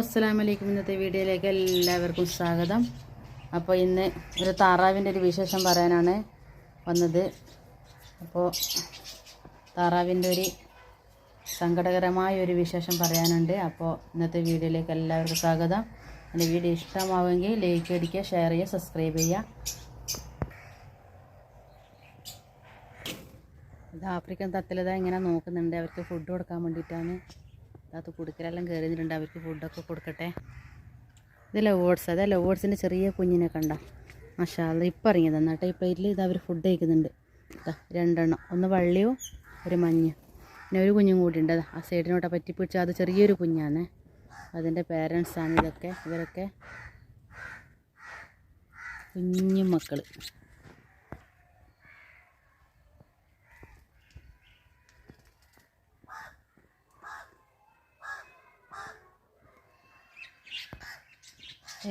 അസ്സലാമു അലൈക്കും ഇന്നത്തെ വീഡിയോയിലേക്ക് എല്ലാവർക്കും സ്വാഗതം. അപ്പോൾ ഇന്ന് ഒരു താറാവിന്റെ ഒരു വിശേഷം പറയാനാണ് വന്നത്. അപ്പോൾ താറാവിന്റെ ഒരു സങ്കടകരമായ ഒരു വിശേഷം പറയാനുണ്ട്. അപ്പോൾ ഇന്നത്തെ വീഡിയോയിലേക്ക് എല്ലാവർക്കും സ്വാഗതം. എന്റെ വീഡിയോ ഇഷ്ടമാവുമെങ്കിൽ ലൈക്ക് അടിക്കുക ഷെയർ ചെയ്യുക സബ്സ്ക്രൈബ് ചെയ്യുക. ആഫ്രിക്കൻ തത്തിലതാ ഇങ്ങനെ നോക്കുന്നുണ്ട്. അവർക്ക് ഫുഡ് കൊടുക്കാൻ വേണ്ടിയിട്ടാണ്. അത് കുടുക്കലെല്ലാം കയറിയിട്ടുണ്ട് അവർക്ക് ഫുഡൊക്കെ കൊടുക്കട്ടെ. ഇത് ഓട്സ് അതെ ഓട്സിന്റെ ചെറിയ കുഞ്ഞിനെ കണ്ട. മഷാല ഇപ്പം ഇറങ്ങിയത് എന്നിട്ട് ഈ പ്ലേറ്റിൽ ഇത് അവർ ഫുഡ് കഴിക്കുന്നുണ്ട്. രണ്ടെണ്ണം. ഒന്ന് വള്ളിയോ ഒരു മഞ്ഞ. പിന്നെ ഒരു കുഞ്ഞും കൂടി ഉണ്ട്. ആ സൈഡിനോട്ടെ പറ്റി പിടിച്ചാൽ അത് ചെറിയൊരു കുഞ്ഞാണ് അതിന്റെ പേരൻസാണ് ഇതൊക്കെ. ഇവരൊക്കെ കുഞ്ഞു മക്കൾ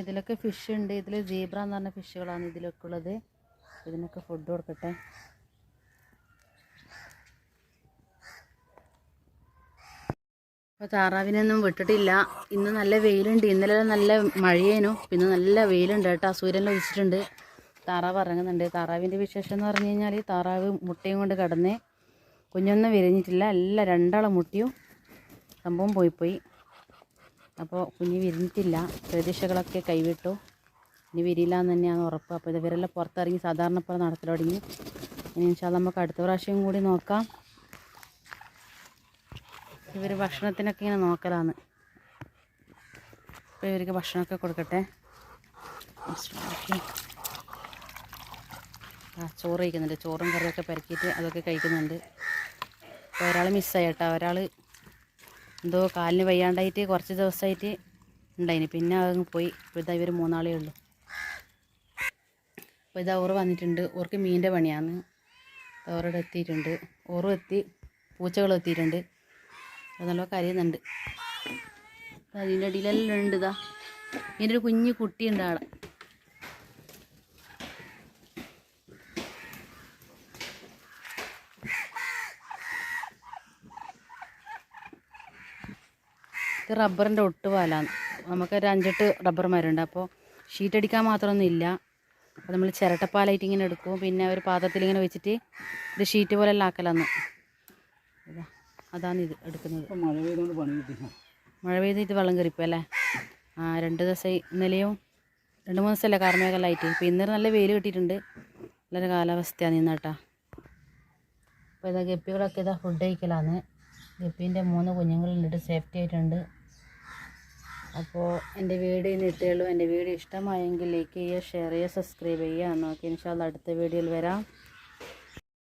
ഇതിലൊക്കെ ഫിഷ് ഉണ്ട്. ഇതിൽ സീബ്ര എന്ന് പറഞ്ഞ ഫിഷുകളാണ് ഇതിലൊക്കെ ഉള്ളത്. ഇതിനൊക്കെ ഫുഡ് കൊടുക്കട്ടെ. അപ്പോൾ താറാവിനൊന്നും വിട്ടിട്ടില്ല. ഇന്ന് നല്ല വെയിലുണ്ട്. ഇന്നലെ നല്ല മഴയേനു. പിന്നെ നല്ല വെയിലുണ്ട് കേട്ടോ. സൂര്യൻ ലഭിച്ചിട്ടുണ്ട്. താറാവ് ഇറങ്ങുന്നുണ്ട്. താറാവിന്റെ വിശേഷം എന്ന് പറഞ്ഞു കഴിഞ്ഞാൽ താറാവ് മുട്ടയും കൊണ്ട് കിടന്നേ കുഞ്ഞൊന്നും വിരിഞ്ഞിട്ടില്ല. എല്ലാം രണ്ടാളെ മുട്ടിയും സംഭവം പോയിപ്പോയി പോയി. അപ്പോൾ കുഞ്ഞ് വിരിഞ്ഞിട്ടില്ല പ്രതീക്ഷകളൊക്കെ കൈവിട്ടു. ഇനി വിരിയില്ല എന്ന് തന്നെയാണ് ഉറപ്പ്. അപ്പോൾ ഇത് വിരലെ പുറത്തിറങ്ങി സാധാരണ പോലെ നടത്തൽ തുടങ്ങി. ഇനി ഇൻഷാ നമുക്ക് അടുത്ത പ്രാവശ്യം കൂടി നോക്കാം. ഇവർ ഭക്ഷണത്തിനൊക്കെ ഇങ്ങനെ നോക്കലാണ്. അപ്പോൾ ഇവർക്ക് ഭക്ഷണമൊക്കെ കൊടുക്കട്ടെ. ആ ചോറ് കഴിക്കുന്നുണ്ട്. ചോറും കറിയൊക്കെ പെരക്കിയിട്ട് അതൊക്കെ കഴിക്കുന്നുണ്ട്. അപ്പോൾ ഒരാൾ മിസ്സായി ഒരാൾ എന്തോ കാലിന് വയ്യാണ്ടായിട്ട് കുറച്ച് ദിവസമായിട്ട് ഉണ്ടായിന്. പിന്നെ അതങ്ങ് പോയി. ഇപ്പോൾ ഇതാ ഇവർ മൂന്നാളേ ഉള്ളൂ. അപ്പോൾ ഇതാ ഓറ് വന്നിട്ടുണ്ട്. ഓർക്ക് മീനിന്റെ പണിയാണ്. ഓറോടെ എത്തിയിട്ടുണ്ട്. ഓറും എത്തി പൂച്ചകളും എത്തിയിട്ടുണ്ട്. നല്ല കരയുന്നുണ്ട്. അതിന്റെ അടിയിലെല്ലാം ഉണ്ട് ഇതാ. ഇതിന്റെ ഒരു കുഞ്ഞു കുട്ടിയുണ്ട് ആടെ ഇത് റബ്ബറിന്റെ ഒട്ട് പാലാണ്. നമുക്കൊരു അഞ്ചെട്ട് റബ്ബർ മരമുണ്ട് അപ്പോൾ ഷീറ്റ് അടിക്കാൻ മാത്രമൊന്നും ഇല്ല. അപ്പോൾ നമ്മൾ ചിരട്ടപ്പാലായിട്ട് ഇങ്ങനെ എടുക്കും. പിന്നെ ഒരു പാത്രത്തിൽ ഇങ്ങനെ വെച്ചിട്ട് ഇത് ഷീറ്റ് പോലെ എല്ലാം ആക്കലാന്ന്. ഇതാ അതാണ് ഇത് എടുക്കുന്നത്. മഴ പെയ്തിട്ട് വെള്ളം കയറിപ്പോൾ അല്ലേ? ആ രണ്ട് ദിവസം ഇന്നലെയും രണ്ട് മൂന്ന് ദിവസമല്ലേ കാർമേഘലായിട്ട് ഇപ്പോൾ ഇന്നലെ നല്ല വെയിൽ കിട്ടിയിട്ടുണ്ട്. നല്ലൊരു കാലാവസ്ഥയാണ് നിന്നാട്ടാ അപ്പോൾ ഇതാ ഗപ്പികളൊക്കെ ഇതാ ഫുഡ് കഴിക്കലാണ് ഗപ്പീന്റെ മൂന്ന് കുഞ്ഞുങ്ങളുണ്ട് സേഫ്റ്റി ആയിട്ടുണ്ട്. അപ്പോൾ എന്റെ വീഡിയോ ഇന്ന് ഇട്ടേ ഉള്ളൂ. എന്റെ വീഡിയോ ഇഷ്ടമായെങ്കിൽ ലൈക്ക് ചെയ്യുക ഷെയർ ചെയ്യുക സബ്സ്ക്രൈബ് ചെയ്യുക. നോക്കി ഇൻഷാല്ല അടുത്ത വീഡിയോയിൽ വരാം.